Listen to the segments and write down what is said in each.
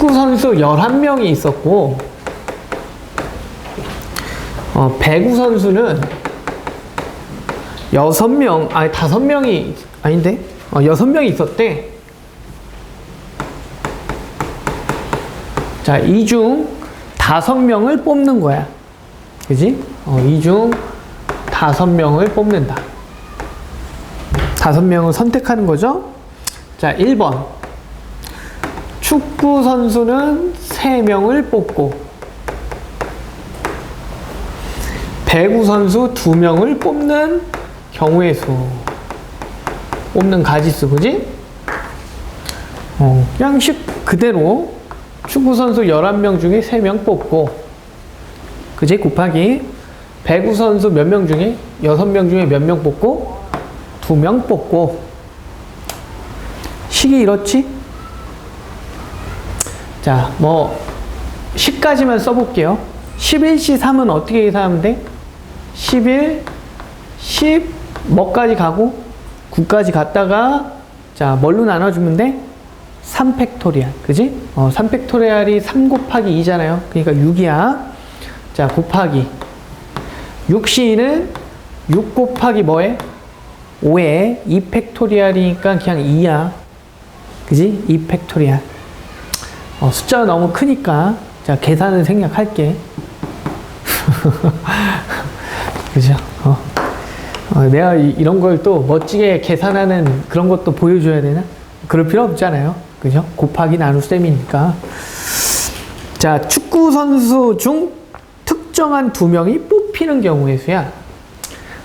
축구 선수 11명이 있었고, 어, 배구 선수는 6명, 아니 5명이, 아닌데? 어, 6명이 있었대. 자, 이중 다섯 명을 뽑는 거야. 그지? 어, 이중 다섯 명을 뽑는다. 다섯 명을 선택하는 거죠? 자, 1번. 축구 선수는 세명을 뽑고, 배구 선수 두명을 뽑는 경우의 수. 뽑는 가지수, 그지? 어, 양식 그대로 축구 선수 11명 중에 3명 뽑고, 그지? 곱하기 배구 선수 몇 명 중에 6명 중에 몇 명 뽑고 2명 뽑고 식이 이렇지? 자, 뭐 10까지만 써볼게요. 11시 3은 어떻게 계산하면 돼? 11, 10, 뭐까지 가고 9까지 갔다가 자, 뭘로 나눠주면 돼? 3팩토리알. 그지? 어, 3팩토리알이 3 곱하기 2잖아요. 그러니까 6이야. 자, 곱하기. 6시는 6 곱하기 뭐에? 5에 2팩토리알이니까 그냥 2야. 그지? 2팩토리알. 어, 숫자가 너무 크니까 자, 계산은 생략할게. 그죠? 어. 어, 내가 이, 런 걸 또 멋지게 계산하는 그런 것도 보여줘야 되나? 그럴 필요 없잖아요. 그죠? 곱하기 나눌 셈이니까. 자, 축구 선수 중 특정한 두 명이 뽑히는 경우의 수야.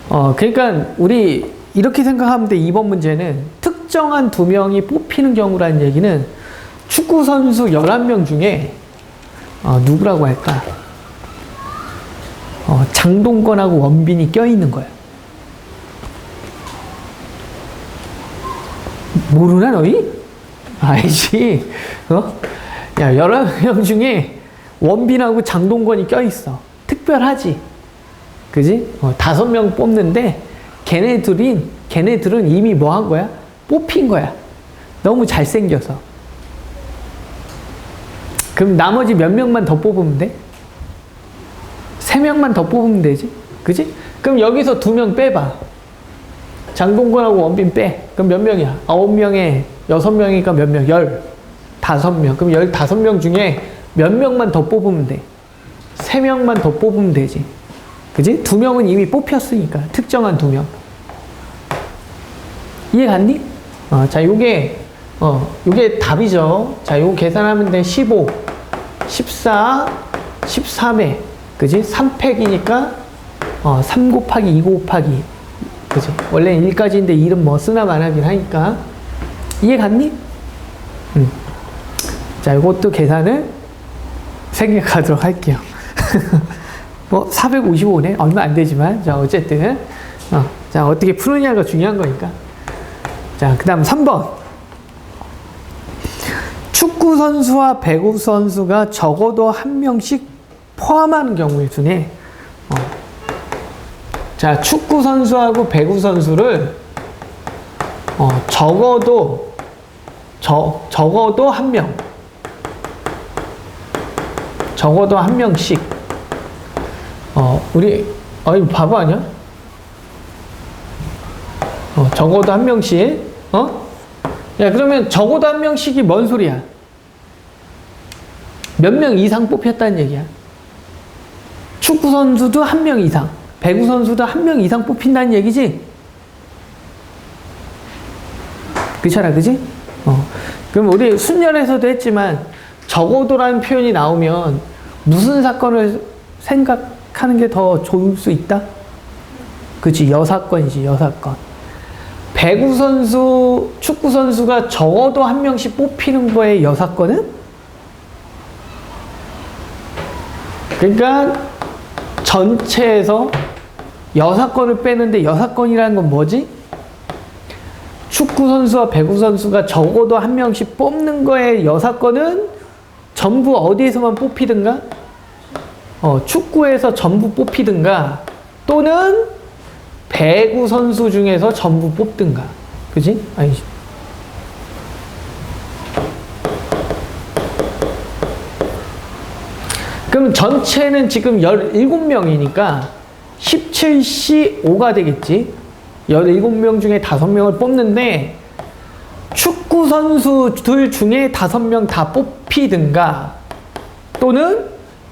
어, 그러니까 우리 이렇게 생각하면 돼. 이번 문제는 특정한 두 명이 뽑히는 경우라는 얘기는 축구 선수 11명 중에 어, 누구라고 할까? 어, 장동건하고 원빈이 껴있는 거야. 모르나 너희? 알지. 어? 야, 여러 명 중에 원빈하고 장동건이 껴있어. 특별하지. 그지? 어, 다섯 명 뽑는데 걔네들인, 걔네들은 이미 뭐 한 거야? 뽑힌 거야. 너무 잘생겨서. 그럼 나머지 몇 명만 더 뽑으면 돼? 세 명만 더 뽑으면 되지? 그지? 그럼 여기서 두 명 빼봐. 장동건하고 원빈 빼. 그럼 몇 명이야? 아홉 명에 여섯 명이니까 몇 명? 열. 다섯 명. 그럼 열 다섯 명 중에 몇 명만 더 뽑으면 돼? 세 명만 더 뽑으면 되지. 그지? 두 명은 이미 뽑혔으니까. 특정한 두 명. 이해 갔니? 어, 자, 요게, 어, 요게 답이죠. 자, 요거 계산하면 돼. 15, 14, 13회. 그지? 3팩이니까, 어, 3 곱하기 2 곱하기. 그지? 원래 1까지인데 1은 뭐 쓰나 마나긴 하니까. 이해 갔니? 음. 자, 이것도 계산을 생략하도록 할게요. 뭐, 455네? 얼마 안 되지만. 자, 어쨌든. 어, 자, 어떻게 푸느냐가 중요한 거니까. 자, 그 다음 3번. 축구 선수와 배구 선수가 적어도 한 명씩 포함하는 경우의 수네. 어. 자, 축구 선수하고 배구 선수를 어, 적어도 저, 적어도 한 명. 적어도 한 명씩. 어, 우리 어이 바보 아니야? 어, 적어도 한 명씩. 어? 야, 그러면 적어도 한 명씩이 뭔 소리야? 몇 명 이상 뽑혔다는 얘기야. 축구 선수도 한 명 이상, 배구 선수도 한 명 이상 뽑힌다는 얘기지? 그렇잖아, 그지? 어. 그럼 우리 순열에서도 했지만 적어도라는 표현이 나오면 무슨 사건을 생각하는 게 더 좋을 수 있다? 그치, 여사건이지, 여사건. 배구 선수, 축구 선수가 적어도 한 명씩 뽑히는 거에 여사건은? 그러니까 전체에서 여사건을 빼는데 여사건이라는 건 뭐지? 축구 선수와 배구 선수가 적어도 한 명씩 뽑는 거에 여사건은 전부 어디에서만 뽑히든가? 어, 축구에서 전부 뽑히든가 또는 배구 선수 중에서 전부 뽑든가. 그지? 아니. 그럼 전체는 지금 17명이니까 17시 5가 되겠지. 17명 중에 5명을 뽑는데 축구 선수들 중에 5명 다 뽑히든가 또는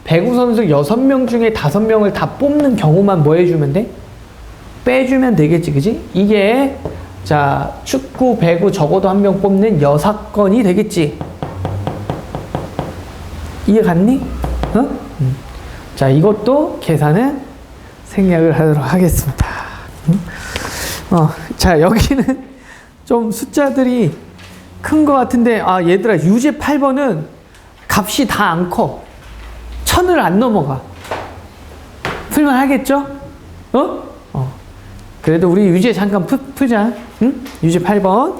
배구 선수 6명 중에 5명을 다 뽑는 경우만 뭐 해주면 돼? 빼주면 되겠지, 그지? 이게 자 축구, 배구 적어도 한 명 뽑는 여사건이 되겠지. 이해 갔니? 어? 음. 자, 이것도 계산은 생략을 하도록 하겠습니다. 음? 어, 자, 여기는 좀 숫자들이 큰 것 같은데, 아, 얘들아, 유제 8번은 값이 다 안 커. 천을 안 넘어가. 풀만 하겠죠? 어? 어. 그래도 우리 유제 잠깐 푸, 푸자. 응? 유제 8번.